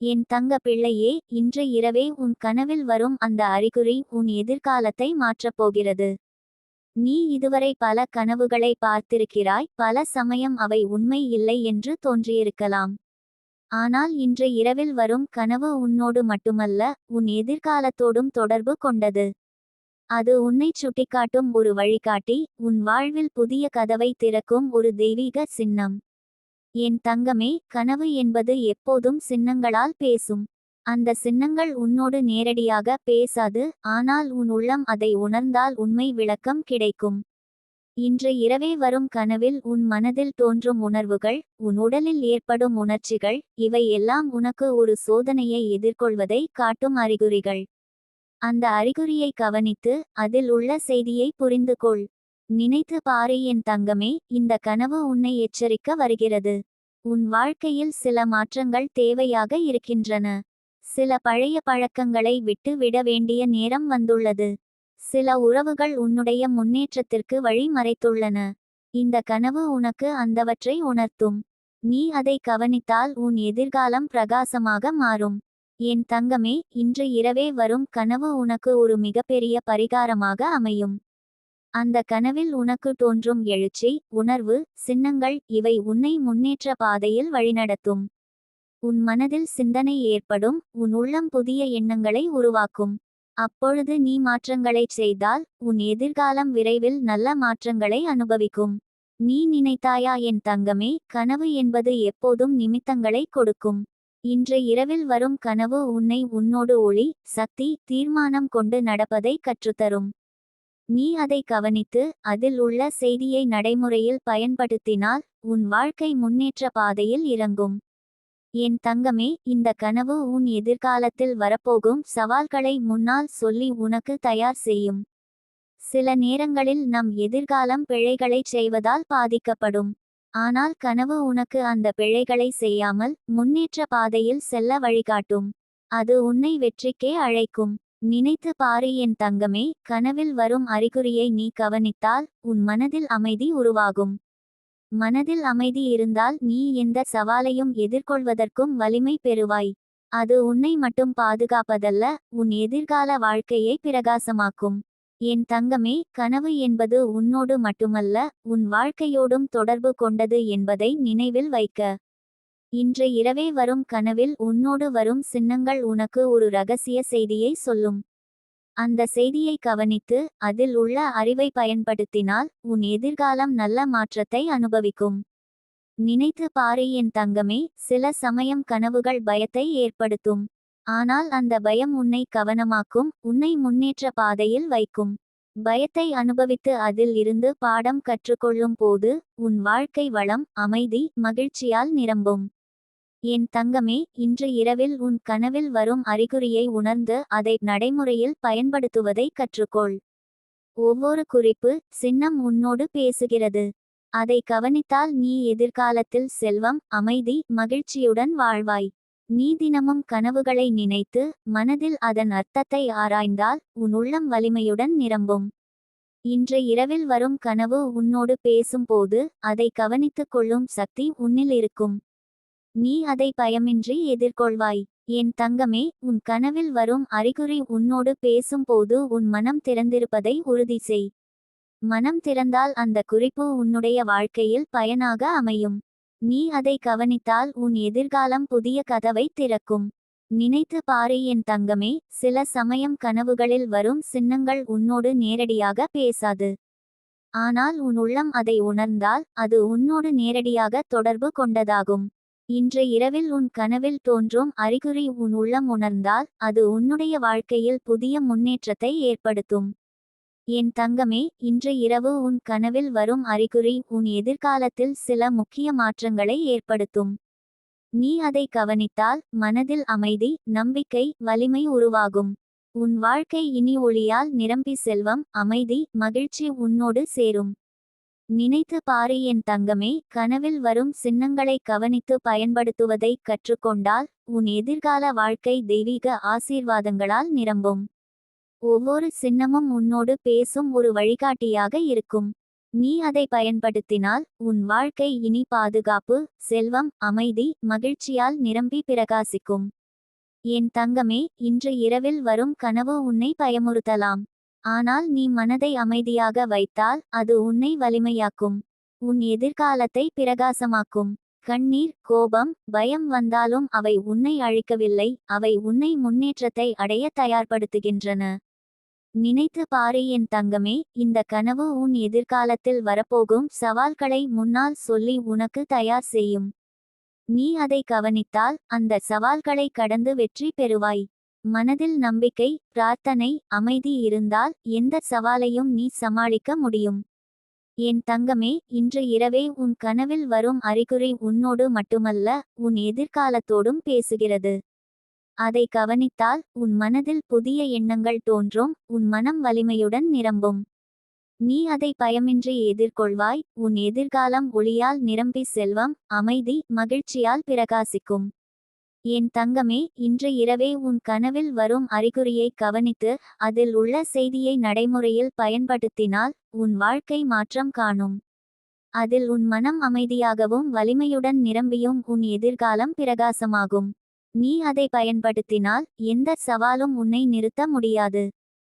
என் தங்க பிள்ளையே இன்று இரவே உன் கனவில் வரும் அந்த அறிகுறி உன் எதிர்காலத்தை மாற்றப் போகிறது. நீ இதுவரை பல கனவுகளை பார்த்திருக்கிறாய் பல சமயம் அவை உண்மை இல்லை என்று தோன்றியிருக்கலாம். ஆனால் இன்று இரவில் வரும் கனவு உன்னோடு மட்டுமல்ல உன் எதிர்காலத்தோடும் தொடர்பு கொண்டது. அது உன்னைச் சுட்டிக்காட்டும் ஒரு வழிகாட்டி உன் வாழ்வில் புதிய கதவை திறக்கும் ஒரு தெய்வீக சின்னம். என் தங்கமே கனவு என்பது எப்போதும் சின்னங்களால் பேசும். அந்த சின்னங்கள் உன்னோடு நேரடியாக பேசாது ஆனால் உன் உள்ளம் அதை உணர்ந்தால் உண்மை விளக்கம் கிடைக்கும். இன்று இரவே வரும் கனவில் உன் மனதில் தோன்றும் உணர்வுகள் உன் உடலில் ஏற்படும் உணர்ச்சிகள் இவை எல்லாம் உனக்கு ஒரு சோதனையை எதிர்கொள்வதை காட்டும் அறிகுறிகள். அந்த அறிகுறியை கவனித்து அதில் உள்ள செய்தியை புரிந்து கொள் நினைத்து பாரு என் தங்கமே இந்த கனவு உன்னை எச்சரிக்க வருகிறது. உன் வாழ்க்கையில் சில மாற்றங்கள் தேவையாக இருக்கின்றன. சில பழைய பழக்கங்களை விட்டு விட வேண்டிய நேரம் வந்துள்ளது. சில உறவுகள் உன்னுடைய முன்னேற்றத்திற்கு வழி மறைத்துள்ளன இந்த கனவு உனக்கு அந்தவற்றை உணர்த்தும். நீ அதை கவனித்தால் உன் எதிர்காலம் பிரகாசமாக மாறும். என் தங்கமே இன்று இரவே வரும் கனவு உனக்கு ஒரு மிகப்பெரிய பரிகாரமாக அமையும். அந்த கனவில் உனக்கு தோன்றும் எழுச்சி உணர்வு சின்னங்கள் இவை உன்னை முன்னேற்ற பாதையில் வழிநடத்தும். உன் மனதில் சிந்தனை ஏற்படும் உன் உள்ளம் புதிய எண்ணங்களை உருவாக்கும். அப்பொழுது நீ மாற்றங்களைச் செய்தால் உன் எதிர்காலம் விரைவில் நல்ல மாற்றங்களை அனுபவிக்கும். நீ நினைத்தாயா என் தங்கமே கனவு என்பது எப்போதும் நிமித்தங்களை கொடுக்கும். இன்று இரவில் வரும் கனவு உன்னை உன்னோடு ஒளி சக்தி தீர்மானம் கொண்டு நடப்பதை கற்றுத்தரும். நீ அதை கவனித்து அதில் உள்ள செய்தியை நடைமுறையில் பயன்படுத்தினால் உன் வாழ்க்கை முன்னேற்ற பாதையில் இறங்கும். என் தங்கமே இந்த கனவு உன் எதிர்காலத்தில் வரப்போகும் சவால்களை முன்னால் சொல்லி உனக்கு தயார் செய்யும். சில நேரங்களில் நம் எதிர்காலம் பிழைகளைச் செய்வதால் பாதிக்கப்படும். ஆனால் கனவு உனக்கு அந்த பிழைகளை செய்யாமல் முன்னேற்ற பாதையில் செல்ல வழிகாட்டும். அது உன்னை வெற்றிக்கே அழைக்கும். நினைத்து பாரு என் தங்கமே கனவில் வரும் அறிகுறியை நீ கவனித்தால் உன் மனதில் அமைதி உருவாகும். மனதில் அமைதி இருந்தால் நீ எந்த சவாலையும் எதிர்கொள்வதற்கும் வலிமை பெறுவாய். அது உன்னை மட்டும் பாதுகாப்பதல்ல உன் எதிர்கால வாழ்க்கையை பிரகாசமாக்கும். என் தங்கமே கனவு என்பது உன்னோடு மட்டுமல்ல உன் வாழ்க்கையோடும் தொடர்பு கொண்டது என்பதை நினைவில் வைக்க. இன்று இரவே வரும் கனவில் உன்னோடு வரும் சின்னங்கள் உனக்கு ஒரு ரகசிய செய்தியை சொல்லும். அந்த செய்தியை கவனித்து அதில் உள்ள அறிவை பயன்படுத்தினால் உன் எதிர்காலம் நல்ல மாற்றத்தை அனுபவிக்கும். நினைத்து பாரு என் தங்கமே சில சமயம் கனவுகள் பயத்தை ஏற்படுத்தும். ஆனால் அந்த பயம் உன்னை கவனமாக்கும் உன்னை முன்னேற்ற பாதையில் வைக்கும். பயத்தை அனுபவித்து அதில் இருந்து பாடம் கற்றுக்கொள்ளும் போது உன் வாழ்க்கை வளம் அமைதி மகிழ்ச்சியால் நிரம்பும். என் தங்கமே இன்று இரவில் உன் கனவில் வரும் அறிகுறியை உணர்ந்து அதை நடைமுறையில் பயன்படுத்துவதை கற்றுக்கொள். ஒவ்வொரு குறிப்பு சின்னம் உன்னோடு பேசுகிறது. அதை கவனித்தால் நீ எதிர்காலத்தில் செல்வம் அமைதி மகிழ்ச்சியுடன் வாழ்வாய். நீ தினமும் கனவுகளை நினைத்து மனதில் அதன் அர்த்தத்தை ஆராய்ந்தால் உன் உள்ளம் வலிமையுடன் நிரம்பும். இன்று இரவில் வரும் கனவு உன்னோடு பேசும்போது அதை கவனித்துக் கொள்ளும் சக்தி உன்னில் இருக்கும். நீ அதை பயமின்றி எதிர்கொள்வாய். என் தங்கமே உன் கனவில் வரும் அறிகுறி உன்னோடு பேசும்போது உன் மனம் திறந்திருப்பதை உறுதி செய். மனம் திறந்தால் அந்த குறிப்பு உன்னுடைய வாழ்க்கையில் பயனாக அமையும். நீ அதை கவனித்தால் உன் எதிர்காலம் புதிய கதவை திறக்கும். நினைத்து பாரு என் தங்கமே சில சமயம் கனவுகளில் வரும் சின்னங்கள் உன்னோடு நேரடியாக பேசாது. ஆனால் உன் உள்ளம் அதை உணர்ந்தால் அது உன்னோடு நேரடியாக தொடர்பு கொண்டதாகும். இன்று இரவில் உன் கனவில் தோன்றும் அறிகுறி உன் உள்ளம் உணர்ந்தால் அது உன்னுடைய வாழ்க்கையில் புதிய முன்னேற்றத்தை ஏற்படுத்தும். என் தங்கமே இன்று இரவு உன் கனவில் வரும் அறிகுறி உன் எதிர்காலத்தில் சில முக்கிய மாற்றங்களை ஏற்படுத்தும். நீ அதை கவனித்தால் மனதில் அமைதி நம்பிக்கை வலிமை உருவாகும். உன் வாழ்க்கை இனி ஒளியால் நிரம்பி செல்வம் அமைதி மகிழ்ச்சி உன்னோடு சேரும். நினைத்து பாரு என் தங்கமே கனவில் வரும் சின்னங்களை கவனித்து பயன்படுத்துவதை கற்றுக்கொண்டால் உன் எதிர்கால வாழ்க்கை தெய்வீக ஆசீர்வாதங்களால் நிரம்பும். ஒவ்வொரு சின்னமும் உன்னோடு பேசும் ஒரு வழிகாட்டியாக இருக்கும். நீ அதை பயன்படுத்தினால் உன் வாழ்க்கை இனி பாதுகாப்பு செல்வம் அமைதி மகிழ்ச்சியால் நிரம்பி பிரகாசிக்கும். என் தங்கமே இன்று இரவில் வரும் கனவு உன்னை பயமுறுத்தலாம். ஆனால் நீ மனதை அமைதியாக வைத்தால் அது உன்னை வலிமையாக்கும். உன் எதிர்காலத்தை பிரகாசமாக்கும். கண்ணீர் கோபம் பயம் வந்தாலும் அவை உன்னை அழிக்கவில்லை அவை உன்னை முன்னேற்றத்தை அடைய தயார்படுத்துகின்றன. நினைத்து பாரு என் தங்கமே இந்த கனவு உன் எதிர்காலத்தில் வரப்போகும் சவால்களை முன்னால் சொல்லி உனக்கு தயார் செய்யும். நீ அதை கவனித்தால் அந்த சவால்களை கடந்து வெற்றி பெறுவாய். மனதில் நம்பிக்கை பிரார்த்தனை அமைதி இருந்தால் எந்த சவாலையும் நீ சமாளிக்க முடியும். என் தங்கமே இன்று இரவே உன் கனவில் வரும் அறிகுறி உன்னோடு மட்டுமல்ல உன் எதிர்காலத்தோடும் பேசுகிறது. அதை கவனித்தால் உன் மனதில் புதிய எண்ணங்கள் தோன்றும் உன் மனம் வலிமையுடன் நிரம்பும். நீ அதை பயமின்றி எதிர்கொள்வாய் உன் எதிர்காலம் ஒளியால் நிரம்பி செல்வம் அமைதி மகிழ்ச்சியால் பிரகாசிக்கும். என் தங்கமே இன்று இரவே உன் கனவில் வரும் அறிகுறியை கவனித்து அதில் உள்ள செய்தியை நடைமுறையில் பயன்படுத்தினால் உன் வாழ்க்கை மாற்றம் காணும். அதில் உன் மனம் அமைதியாகவும் வலிமையுடன் நிரம்பியும் உன் எதிர்காலம் பிரகாசமாகும். நீ அதை பயன்படுத்தினால் எந்த சவாலும் உன்னை நிறுத்த முடியாது.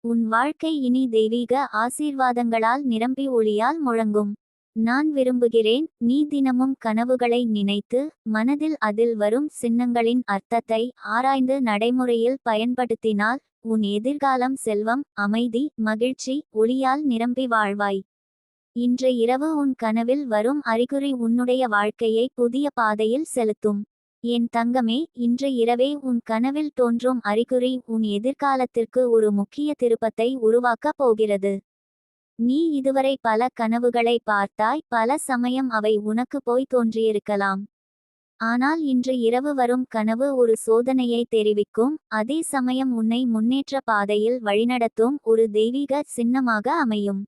உன் வாழ்க்கை இனி தெய்வீக ஆசீர்வாதங்களால் நிரம்பி ஒளியால் முழங்கும். நான் விரும்புகிறேன் நீ தினமும் கனவுகளை நினைத்து மனதில் அதில் வரும் சின்னங்களின் அர்த்தத்தை ஆராய்ந்து நடைமுறையில் பயன்படுத்தினால் உன் எதிர்காலம் செல்வம் அமைதி மகிழ்ச்சி ஒளியால் நிரம்பி வாழ்வாய். இன்று இரவு உன் கனவில் வரும் அறிகுறி உன்னுடைய வாழ்க்கையை புதிய பாதையில் செலுத்தும். என் தங்கமே இன்று இரவே உன் கனவில் தோன்றும் அறிகுறி உன் எதிர்காலத்திற்கு ஒரு முக்கிய திருப்பத்தை உருவாக்கப் போகிறது. நீ இதுவரை பல கனவுகளை பார்த்தாய் பல சமயம் அவை உனக்கு போய் தோன்றியிருக்கலாம். ஆனால் இன்று இரவு வரும் கனவு ஒரு சோதனையை தெரிவிக்கும் அதே சமயம் உன்னை முன்னேற்ற பாதையில் வழிநடத்தும் ஒரு தெய்வீக சின்னமாக அமையும்.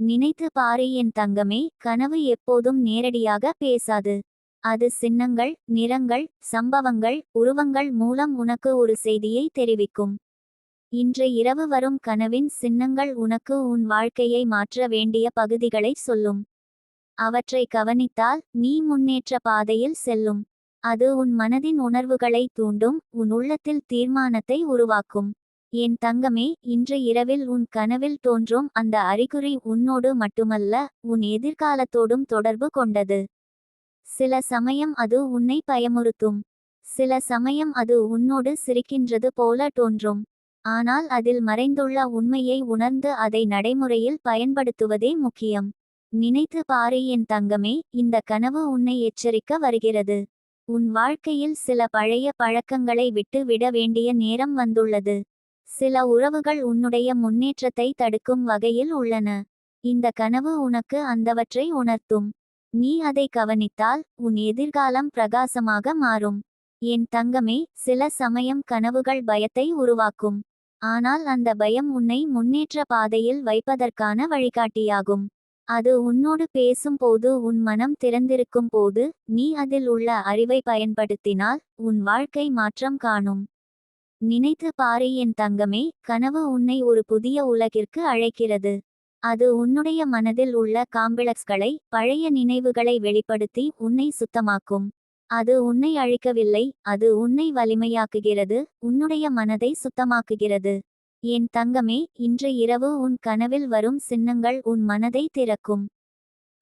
நினைத்து பாரு என் தங்கமே கனவு எப்போதும் நேரடியாக பேசாது. அது சின்னங்கள் நிறங்கள் சம்பவங்கள் உருவங்கள் மூலம் உனக்கு ஒரு செய்தியை தெரிவிக்கும். இன்று இரவு வரும் கனவின் சின்னங்கள் உனக்கு உன் வாழ்க்கையை மாற்ற வேண்டிய பகுதிகளை சொல்லும். அவற்றை கவனித்தால் நீ முன்னேற்ற பாதையில் செல்லும். அது உன் மனதின் உணர்வுகளை தூண்டும் உன் உள்ளத்தில் தீர்மானத்தை உருவாக்கும். என் தங்கமே இன்று இரவில் உன் கனவில் தோன்றும் அந்த அறிகுறி உன்னோடு மட்டுமல்ல உன் எதிர்காலத்தோடும் தொடர்பு கொண்டது. சில சமயம் அது உன்னை பயமுறுத்தும். சில சமயம் அது உன்னோடு சிரிக்கின்றது போல தோன்றும். ஆனால் அதில் மறைந்துள்ள உண்மையை உணர்ந்து அதை நடைமுறையில் பயன்படுத்துவதே முக்கியம். நினைத்து பாரு என் தங்கமே இந்த கனவு உன்னை எச்சரிக்க வருகிறது. உன் வாழ்க்கையில் சில பழைய பழக்கங்களை விட்டு விட வேண்டிய நேரம் வந்துள்ளது. சில உறவுகள் உன்னுடைய முன்னேற்றத்தை தடுக்கும் வகையில் உள்ளன. இந்த கனவு உனக்கு அந்தவற்றை உணர்த்தும். நீ அதை கவனித்தால் உன் எதிர்காலம் பிரகாசமாக மாறும். என் தங்கமே சில சமயம் கனவுகள் பயத்தை உருவாக்கும். ஆனால் அந்த பயம் உன்னை முன்னேற்ற பாதையில் வைப்பதற்கான வழிகாட்டியாகும். அது உன்னோடு பேசும்போது உன் மனம் திறந்திருக்கும் போது நீ அதில் உள்ள அறிவை பயன்படுத்தினால் உன் வாழ்க்கை மாற்றம் காணும். நினைத்து பாரு என் தங்கமே கனவு உன்னை ஒரு புதிய உலகிற்கு அழைக்கிறது. அது உன்னுடைய மனதில் உள்ள காம்பிளக்ஸ்களை பழைய நினைவுகளை வெளிப்படுத்தி உன்னை சுத்தமாக்கும். அது உன்னை அழிக்கவில்லை அது உன்னை வலிமையாக்குகிறது உன்னுடைய மனதை சுத்தமாக்குகிறது. என் தங்கமே இன்று இரவு உன் கனவில் வரும் சின்னங்கள் உன் மனதை திறக்கும்.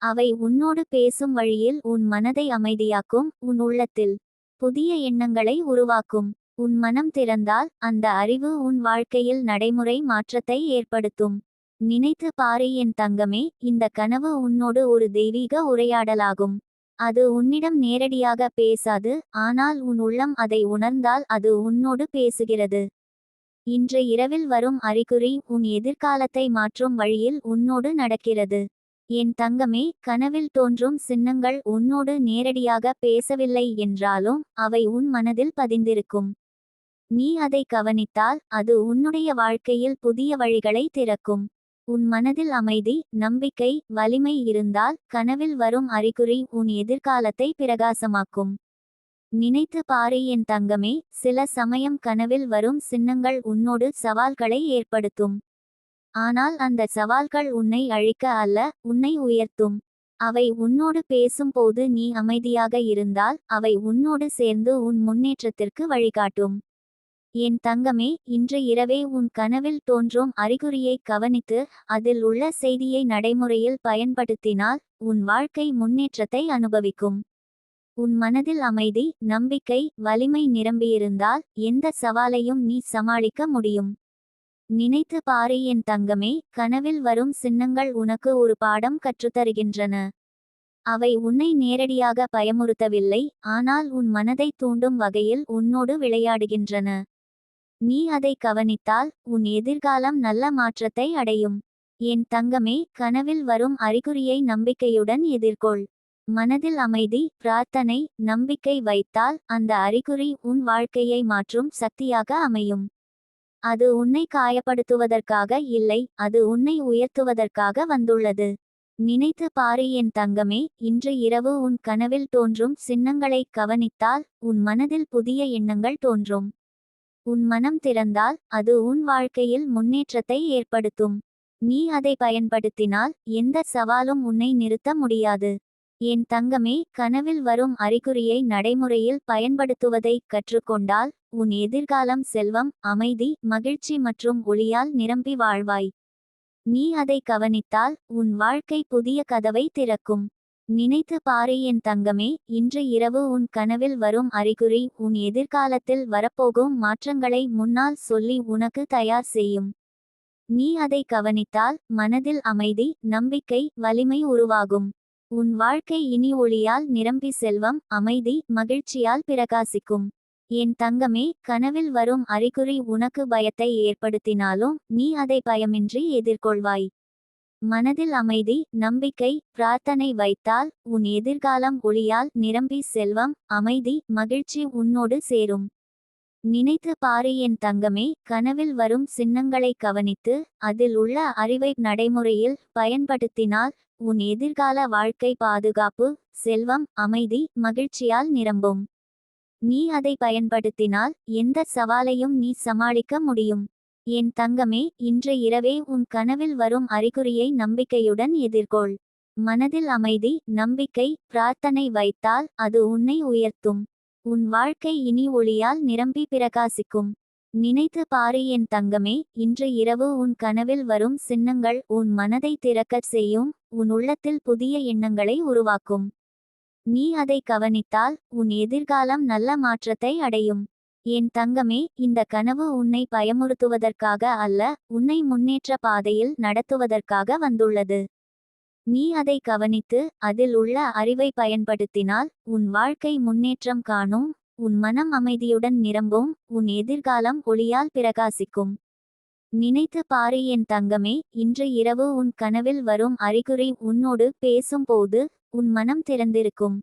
அவை உன்னோடு பேசும் வழியில் உன் மனதை அமைதியாக்கும் உன் உள்ளத்தில் புதிய எண்ணங்களை உருவாக்கும். உன் மனம் திறந்தால் அந்த அறிவு உன் வாழ்க்கையில் நடைமுறை மாற்றத்தை ஏற்படுத்தும். நினைத்து பாரு என் தங்கமே இந்த கனவு உன்னோடு ஒரு தெய்வீக உரையாடலாகும். அது உன்னிடம் நேரடியாக பேசாது ஆனால் உன் உள்ளம் அதை உணர்ந்தால் அது உன்னோடு பேசுகிறது. இன்று இரவில் வரும் அறிகுறி உன் எதிர்காலத்தை மாற்றும் வழியில் உன்னோடு நடக்கிறது. என் தங்கமே கனவில் தோன்றும் சின்னங்கள் உன்னோடு நேரடியாக பேசவில்லை என்றாலும் அவை உன் மனதில் பதிந்திருக்கும். நீ அதை கவனித்தால் அது உன்னுடைய வாழ்க்கையில் புதிய வழிகளை திறக்கும். உன் மனதில் அமைதி நம்பிக்கை வலிமை இருந்தால் கனவில் வரும் அறிகுறி உன் எதிர்காலத்தை பிரகாசமாக்கும். நினைத்து பாரு என் தங்கமே சில சமயம் கனவில் வரும் சின்னங்கள் உன்னோடு சவால்களை ஏற்படுத்தும். ஆனால் அந்த சவால்கள் உன்னை அழிக்க அல்ல உன்னை உயர்த்தும். அவை உன்னோடு பேசும்போது நீ அமைதியாக இருந்தால் அவை உன்னோடு சேர்ந்து உன் முன்னேற்றத்திற்கு வழிகாட்டும். என் தங்கமே இன்று இரவே உன் கனவில் தோன்றும் அறிகுறியை கவனித்து அதில் உள்ள செய்தியை நடைமுறையில் பயன்படுத்தினால் உன் வாழ்க்கை முன்னேற்றத்தை அனுபவிக்கும். உன் மனதில் அமைதி நம்பிக்கை வலிமை நிரம்பியிருந்தால் எந்த சவாலையும் நீ சமாளிக்க முடியும். நினைத்து பாரு என் தங்கமே கனவில் வரும் சின்னங்கள் உனக்கு ஒரு பாடம் கற்றுத்தருகின்றன. அவை உன்னை நேரடியாக பயமுறுத்தவில்லை ஆனால் உன் மனதை தூண்டும் வகையில் உன்னோடு விளையாடுகின்றன. நீ அதை கவனித்தால் உன் எதிர்காலம் நல்ல மாற்றத்தை அடையும். என் தங்கமே கனவில் வரும் அறிகுறியை நம்பிக்கையுடன் எதிர்கொள். மனதில் அமைதி பிரார்த்தனை நம்பிக்கை வைத்தால் அந்த அறிகுறி உன் வாழ்க்கையை மாற்றும் சக்தியாக அமையும். அது உன்னை காயப்படுத்துவதற்காக இல்லை அது உன்னை உயர்த்துவதற்காக வந்துள்ளது. நினைத்து பாரு என் தங்கமே இன்று இரவு உன் கனவில் தோன்றும் சின்னங்களை கவனித்தால் உன் மனதில் புதிய எண்ணங்கள் தோன்றும். உன் மனம் திறந்தால் அது உன் வாழ்க்கையில் முன்னேற்றத்தை ஏற்படுத்தும். நீ அதை பயன்படுத்தினால் எந்த சவாலும் உன்னை நிறுத்த முடியாது. என் தங்கமே கனவில் வரும் அறிகுறியை நடைமுறையில் பயன்படுத்துவதை கற்றுக்கொண்டால் உன் எதிர்காலம் செல்வம் அமைதி மகிழ்ச்சி மற்றும் ஒளியால் நிரம்பி வாழ்வாய். நீ அதை கவனித்தால் உன் வாழ்க்கை புதிய கதவை திறக்கும். நினைத்து பாரு என் தங்கமே இன்று இரவு உன் கனவில் வரும் அறிகுறி உன் எதிர்காலத்தில் வரப்போகும் மாற்றங்களை முன்னால் சொல்லி உனக்கு தயார் செய்யும். நீ அதை கவனித்தால் மனதில் அமைதி நம்பிக்கை வலிமை உருவாகும். உன் வாழ்க்கை இனி ஒளியால் நிரம்பி செல்வம் அமைதி மகிழ்ச்சியால் பிரகாசிக்கும். என் தங்கமே கனவில் வரும் அறிகுறி உனக்கு பயத்தை ஏற்படுத்தினாலும் நீ அதை பயமின்றி எதிர்கொள்வாய். மனதில் அமைதி நம்பிக்கை பிரார்த்தனை வைத்தால் உன் எதிர்காலம் ஒளியால் நிரம்பி செல்வம் அமைதி மகிழ்ச்சி உன்னோடு சேரும். நினைத்து பாரு என் தங்கமே கனவில் வரும் சின்னங்களை கவனித்து அதில் உள்ள அறிவை நடைமுறையில் பயன்படுத்தினால் உன் எதிர்கால வாழ்க்கை பாதுகாப்பு செல்வம் அமைதி மகிழ்ச்சியால் நிரம்பும். நீ அதை பயன்படுத்தினால் எந்த சவாலையும் நீ சமாளிக்க முடியும். என் தங்கமே இன்று இரவே உன் கனவில் வரும் அறிகுறியை நம்பிக்கையுடன் எதிர்கொள். மனதில் அமைதி நம்பிக்கை பிரார்த்தனை வைத்தால் அது உன்னை உயர்த்தும். உன் வாழ்க்கை இனி ஒளியால் நிரம்பி பிரகாசிக்கும். நினைத்து பாரு என் தங்கமே இன்று இரவு உன் கனவில் வரும் சின்னங்கள் உன் மனதை திறக்கச் செய்யும் உன் உள்ளத்தில் புதிய எண்ணங்களை உருவாக்கும். நீ அதை கவனித்தால் உன் எதிர்காலம் நல்ல மாற்றத்தை அடையும். என் தங்கமே இந்த கனவு உன்னை பயமுறுத்துவதற்காக அல்ல உன்னை முன்னேற்ற பாதையில் நடத்துவதற்காக வந்துள்ளது. நீ அதை கவனித்து அதில் உள்ள அறிவை பயன்படுத்தினால் உன் வாழ்க்கை முன்னேற்றம் காணும் உன் மனம் அமைதியுடன் நிரம்பும் உன் எதிர்காலம் ஒளியால் பிரகாசிக்கும். நினைத்து பாரு என் தங்கமே இன்று இரவு உன் கனவில் வரும் அறிகுறி உன்னோடு பேசும்போது உன் மனம் திறந்திருக்கும்.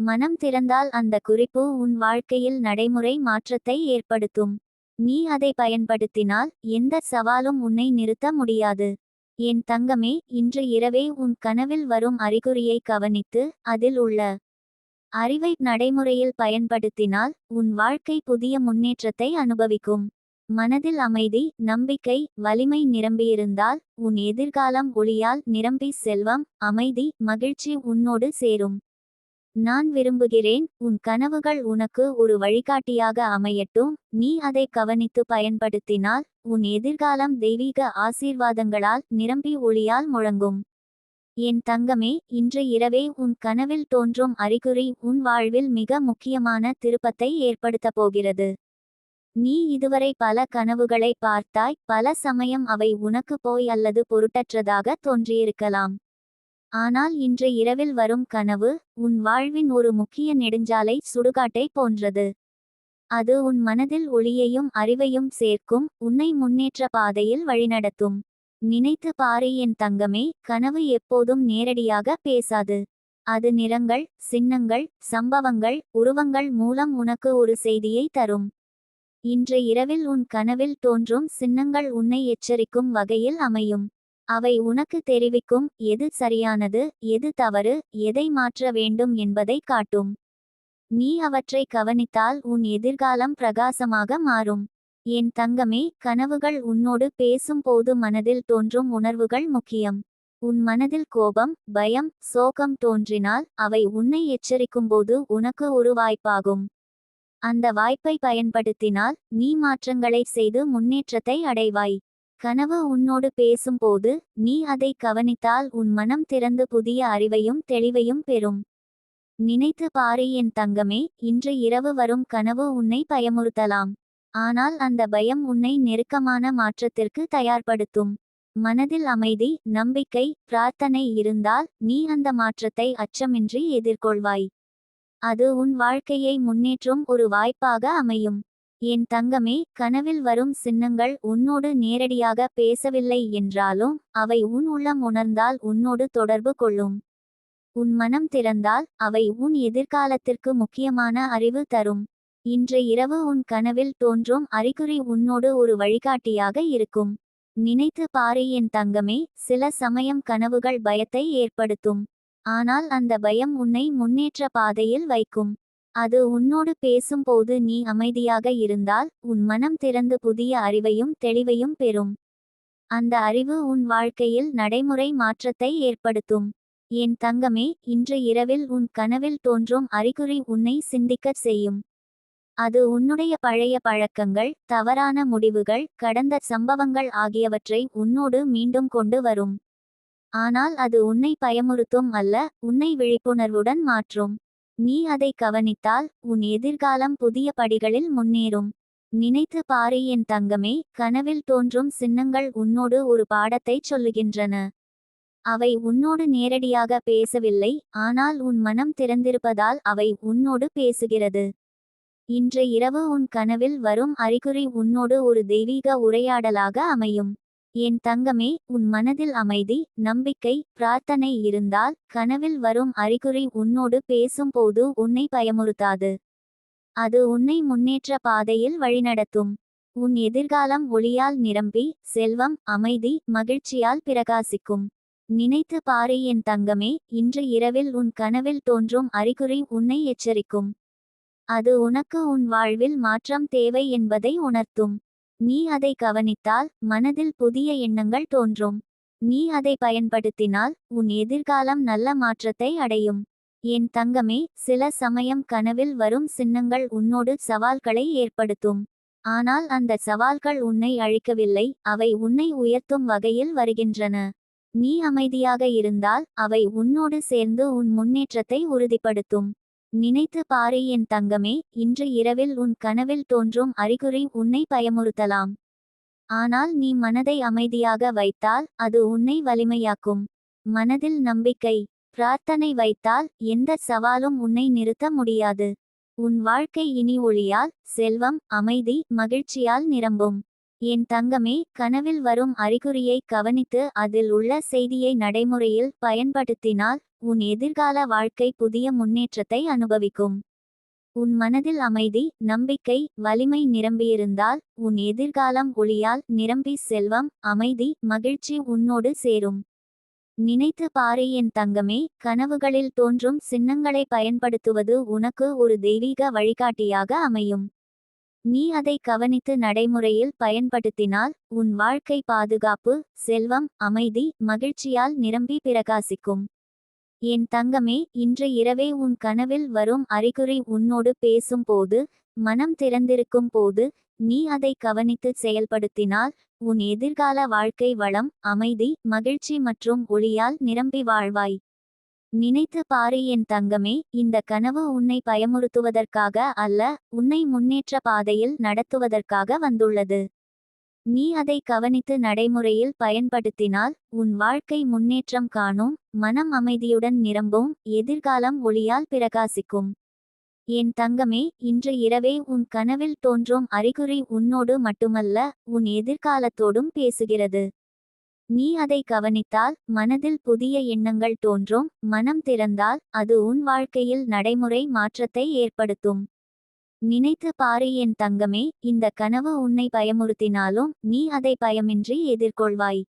மனம் திறந்தால் அந்த குறிப்பு உன் வாழ்க்கையில் நடைமுறை மாற்றத்தை ஏற்படுத்தும். நீ அதை பயன்படுத்தினால் எந்த சவாலும் உன்னை நிறுத்த முடியாது. என் தங்கமே இன்று இரவே உன் கனவில் வரும் அறிகுறியை கவனித்து அதில் உள்ள அறிவை நடைமுறையில் பயன்படுத்தினால் உன் வாழ்க்கை புதிய முன்னேற்றத்தை அனுபவிக்கும். மனதில் அமைதி நம்பிக்கை வலிமை நிரம்பியிருந்தால் உன் எதிர்காலம் ஒளியால் நிரம்பி செல்வம் அமைதி மகிழ்ச்சி உன்னோடு சேரும். நான் விரும்புகிறேன் உன் கனவுகள் உனக்கு ஒரு வழிகாட்டியாக அமையட்டும் நீ அதை கவனித்து பயன்படுத்தினால் உன் எதிர்காலம் தெய்வீக ஆசீர்வாதங்களால் நிரம்பி ஒளியால் முழங்கும். என் தங்கமே இன்று இரவே உன் கனவில் தோன்றும் அறிகுறி உன் வாழ்வில் மிக முக்கியமான திருப்பத்தை ஏற்படுத்தப் போகிறது. நீ இதுவரை பல கனவுகளை பார்த்தாய் பல சமயம் அவை உனக்கு போய் அல்லது பொருட்டற்றதாக தோன்றியிருக்கலாம். ஆனால் இன்று இரவில் வரும் கனவு உன் வாழ்வின் ஒரு முக்கிய நெடுஞ்சாலை சுடுகாட்டை போன்றது. அது உன் மனதில் ஒளியையும் அறிவையும் சேர்க்கும் உன்னை முன்னேற்ற பாதையில் வழிநடத்தும். நினைத்து பாரு என் தங்கமே கனவு எப்போதும் நேரடியாக பேசாது. அது நிறங்கள் சின்னங்கள் சம்பவங்கள் உருவங்கள் மூலம் உனக்கு ஒரு செய்தியை தரும். இன்று இரவில் உன் கனவில் தோன்றும் சின்னங்கள் உன்னை எச்சரிக்கும் வகையில் அமையும். அவை உனக்கு தெரிவிக்கும் எது சரியானது எது தவறு எதை மாற்ற வேண்டும் என்பதை காட்டும். நீ அவற்றை கவனித்தால் உன் எதிர்காலம் பிரகாசமாக மாறும். என் தங்கமே கனவுகள் உன்னோடு பேசும்போது மனதில் தோன்றும் உணர்வுகள் முக்கியம். உன் மனதில் கோபம் பயம் சோகம் தோன்றினால் அவை உன்னை எச்சரிக்கும்போது உனக்கு ஒரு வாய்ப்பாகும். அந்த வாய்ப்பை பயன்படுத்தினால் நீ மாற்றங்களை செய்து முன்னேற்றத்தை அடைவாய். கனவு உன்னோடு பேசும்போது நீ அதை கவனித்தால் உன் மனம் திறந்து புதிய அறிவையும் தெளிவையும் பெறும். நினைத்து பாரு என் தங்கமே இன்று இரவு வரும் கனவு உன்னை பயமுறுத்தலாம். ஆனால் அந்த பயம் உன்னை நெருக்கமான மாற்றத்திற்கு தயார்படுத்தும். மனதில் அமைதி நம்பிக்கை பிரார்த்தனை இருந்தால் நீ அந்த மாற்றத்தை அச்சமின்றி எதிர்கொள்வாய். அது உன் வாழ்க்கையை முன்னேற்றும் ஒரு வாய்ப்பாக அமையும். என் தங்கமே கனவில் வரும் சின்னங்கள் உன்னோடு நேரடியாக பேசவில்லை என்றாலும் அவை உன் உள்ளம் உணர்ந்தால் உன்னோடு தொடர்பு கொள்ளும். உன் மனம் திறந்தால் அவை உன் எதிர்காலத்திற்கு முக்கியமான அறிவு தரும். இன்று இரவு உன் கனவில் தோன்றும் அறிகுறி உன்னோடு ஒரு வழிகாட்டியாக இருக்கும். நினைத்து பாரு என் தங்கமே சில சமயம் கனவுகள் பயத்தை ஏற்படுத்தும். ஆனால் அந்த பயம் உன்னை முன்னேற்ற பாதையில் வைக்கும். அது உன்னோடு பேசும்போது நீ அமைதியாக இருந்தால் உன் மனம் திறந்து புதிய அறிவையும் தெளிவையும் பெறும். அந்த அறிவு உன் வாழ்க்கையில் நடைமுறை மாற்றத்தை ஏற்படுத்தும். என் தங்கமே இன்று இரவில் உன் கனவில் தோன்றும் அறிகுறி உன்னை சிந்திக்கச் செய்யும். அது உன்னுடைய பழைய பழக்கங்கள் தவறான முடிவுகள் கடந்த சம்பவங்கள் ஆகியவற்றை உன்னோடு மீண்டும் கொண்டு வரும். ஆனால் அது உன்னை பயமுறுத்தும் அல்ல உன்னை விழிப்புணர்வுடன் மாற்றும். நீ அதை கவனித்தால் உன் எதிர்காலம் புதிய படிகளில் முன்னேறும். நினைத்து பாரு என் தங்கமே கனவில் தோன்றும் சின்னங்கள் உன்னோடு ஒரு பாடத்தை சொல்லுகின்றன. அவை உன்னோடு நேரடியாக பேசவில்லை ஆனால் உன் மனம் திறந்திருப்பதால் அவை உன்னோடு பேசுகிறது. இன்று இரவு உன் கனவில் வரும் அறிகுறி உன்னோடு ஒரு தெய்வீக உரையாடலாக அமையும். என் தங்கமே உன் மனதில் அமைதி நம்பிக்கை பிரார்த்தனை இருந்தால் கனவில் வரும் அறிகுறி உன்னோடு பேசும்போது உன்னை பயமுறுத்தாது. அது உன்னை முன்னேற்ற பாதையில் வழிநடத்தும். உன் எதிர்காலம் ஒளியால் நிரம்பி செல்வம் அமைதி மகிழ்ச்சியால் பிரகாசிக்கும். நினைத்து பாரு என் தங்கமே இன்று இரவில் உன் கனவில் தோன்றும் அறிகுறி உன்னை எச்சரிக்கும். அது உனக்கு உன் வாழ்வில் மாற்றம் தேவை என்பதை உணர்த்தும். நீ அதை கவனித்தால் மனதில் புதிய எண்ணங்கள் தோன்றும். நீ அதை பயன்படுத்தினால் உன் எதிர்காலம் நல்ல மாற்றத்தை அடையும். என் தங்கமே சில சமயம் கனவில் வரும் சின்னங்கள் உன்னோடு சவால்களை ஏற்படுத்தும். ஆனால் அந்த சவால்கள் உன்னை அழிக்கவில்லை அவை உன்னை உயர்த்தும் வகையில் வருகின்றன. நீ அமைதியாக இருந்தால் அவை உன்னோடு சேர்ந்து உன் முன்னேற்றத்தை உறுதிப்படுத்தும். நினைத்து பாரு என் தங்கமே இன்று இரவில் உன் கனவில் தோன்றும் அறிகுறி உன்னை பயமுறுத்தலாம். ஆனால் நீ மனதை அமைதியாக வைத்தால் அது உன்னை வலிமையாக்கும். மனதில் நம்பிக்கை பிரார்த்தனை வைத்தால் எந்த சவாலும் உன்னை நிறுத்த முடியாது. உன் வாழ்க்கை இனி ஒளியால் செல்வம் அமைதி மகிழ்ச்சியால் நிரம்பும். என் தங்கமே கனவில் வரும் அறிகுறியை கவனித்து அதில் உள்ள செய்தியை நடைமுறையில் பயன்படுத்தினால் உன் எதிர்கால வாழ்க்கை புதிய முன்னேற்றத்தை அனுபவிக்கும். உன் மனதில் அமைதி நம்பிக்கை வலிமை நிரம்பியிருந்தால் உன் எதிர்காலம் ஒளியால் நிரம்பி செல்வம் அமைதி மகிழ்ச்சி உன்னோடு சேரும். நினைத்து பாரு என் தங்கமே கனவுகளில் தோன்றும் சின்னங்களை பயன்படுத்துவது உனக்கு ஒரு தெய்வீக வழிகாட்டியாக அமையும். நீ அதை கவனித்து நடைமுறையில் பயன்படுத்தினால் உன் வாழ்க்கை பாதுகாப்பு செல்வம் அமைதி மகிழ்ச்சியால் நிரம்பி பிரகாசிக்கும். என் தங்கமே இன்று இரவே உன் கனவில் வரும் அறிகுறி உன்னோடு பேசும்போது மனம் திறந்திருக்கும் போது நீ அதை கவனித்து செயல்படுத்தினால் உன் எதிர்கால வாழ்க்கை வளம் அமைதி மகிழ்ச்சி மற்றும் ஒளியால் நிரம்பி வாழ்வாய். நினைத்து பாரு என் தங்கமே இந்த கனவு உன்னை பயமுறுத்துவதற்காக அல்ல உன்னை முன்னேற்ற பாதையில் நடத்துவதற்காக வந்துள்ளது. நீ அதை கவனித்து நடைமுறையில் பயன்படுத்தினால் உன் வாழ்க்கை முன்னேற்றம் காணும் மனம் அமைதியுடன் நிரம்பும் எதிர்காலம் ஒளியால் பிரகாசிக்கும். என் தங்கமே இன்று இரவே உன் கனவில் தோன்றும் அறிகுறி உன்னோடு மட்டுமல்ல உன் எதிர்காலத்தோடும் பேசுகிறது. நீ அதை கவனித்தால் மனதில் புதிய எண்ணங்கள் தோன்றும் மனம் திறந்தால் அது உன் வாழ்க்கையில் நடைமுறை மாற்றத்தை ஏற்படுத்தும். நினைத்து பாரு என் தங்கமே இந்த கனவு உன்னை பயமுறுத்தினாலும் நீ அதை பயமின்றி எதிர்கொள்வாய்.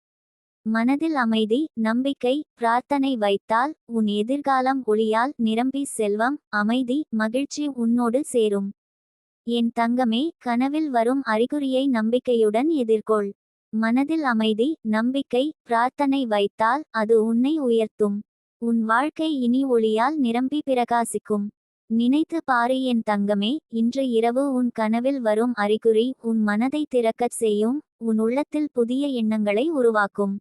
மனதில் அமைதி நம்பிக்கை பிரார்த்தனை வைத்தால் உன் எதிர்காலம் ஒளியால் நிரம்பி செல்வம் அமைதி மகிழ்ச்சி உன்னோடு சேரும். என் தங்கமே கனவில் வரும் அறிகுறியை நம்பிக்கையுடன் எதிர்கொள். மனதில் அமைதி நம்பிக்கை பிரார்த்தனை வைத்தால் அது உன்னை உயர்த்தும். உன் வாழ்க்கை இனி ஒளியால் நிரம்பி பிரகாசிக்கும். நினைத்து பாரு என் தங்கமே இன்று இரவு உன் கனவில் வரும் அறிகுறி உன் மனதை திறக்கச் செய்யும் உன் உள்ளத்தில் புதிய எண்ணங்களை உருவாக்கும்.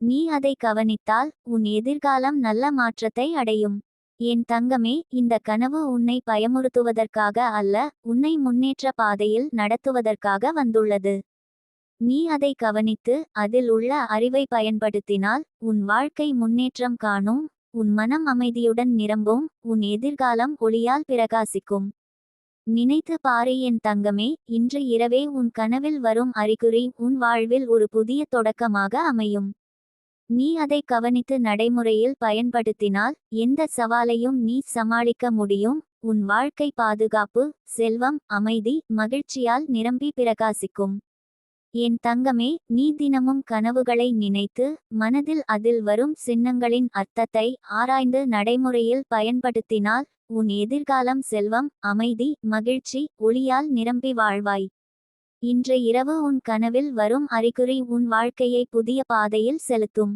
நீ அதை கவனித்தால் உன் எதிர்காலம் நல்ல மாற்றத்தை அடையும். என் தங்கமே இந்த கனவு உன்னை பயமுறுத்துவதற்காக அல்ல உன்னை முன்னேற்ற பாதையில் நடத்துவதற்காக வந்துள்ளது. நீ அதை கவனித்து அதில் உள்ள அறிவை பயன்படுத்தினால் உன் வாழ்க்கை முன்னேற்றம் காணும் உன் மனம் அமைதியுடன் நிரம்பும் உன் எதிர்காலம் ஒளியால் பிரகாசிக்கும். நினைத்து பாரு என் தங்கமே இன்று இரவே உன் கனவில் வரும் அறிகுறி உன் வாழ்வில் ஒரு புதிய தொடக்கமாக அமையும். நீ அதை கவனித்து நடைமுறையில் பயன்படுத்தினால் எந்த சவாலையும் நீ சமாளிக்க முடியும் உன் வாழ்க்கை பாதுகாப்பு செல்வம் அமைதி மகிழ்ச்சியால் நிரம்பி பிரகாசிக்கும். என் தங்கமே நீ தினமும் கனவுகளை நினைத்து மனதில் அதில் வரும் சின்னங்களின் அர்த்தத்தை ஆராய்ந்து நடைமுறையில் பயன்படுத்தினால் உன் எதிர்காலம் செல்வம் அமைதி மகிழ்ச்சி ஒளியால் நிரம்பி வாழ்வாய். இன்று இரவு உன் கனவில் வரும் அறிகுறி உன் வாழ்க்கையை புதிய பாதையில் செலுத்தும்.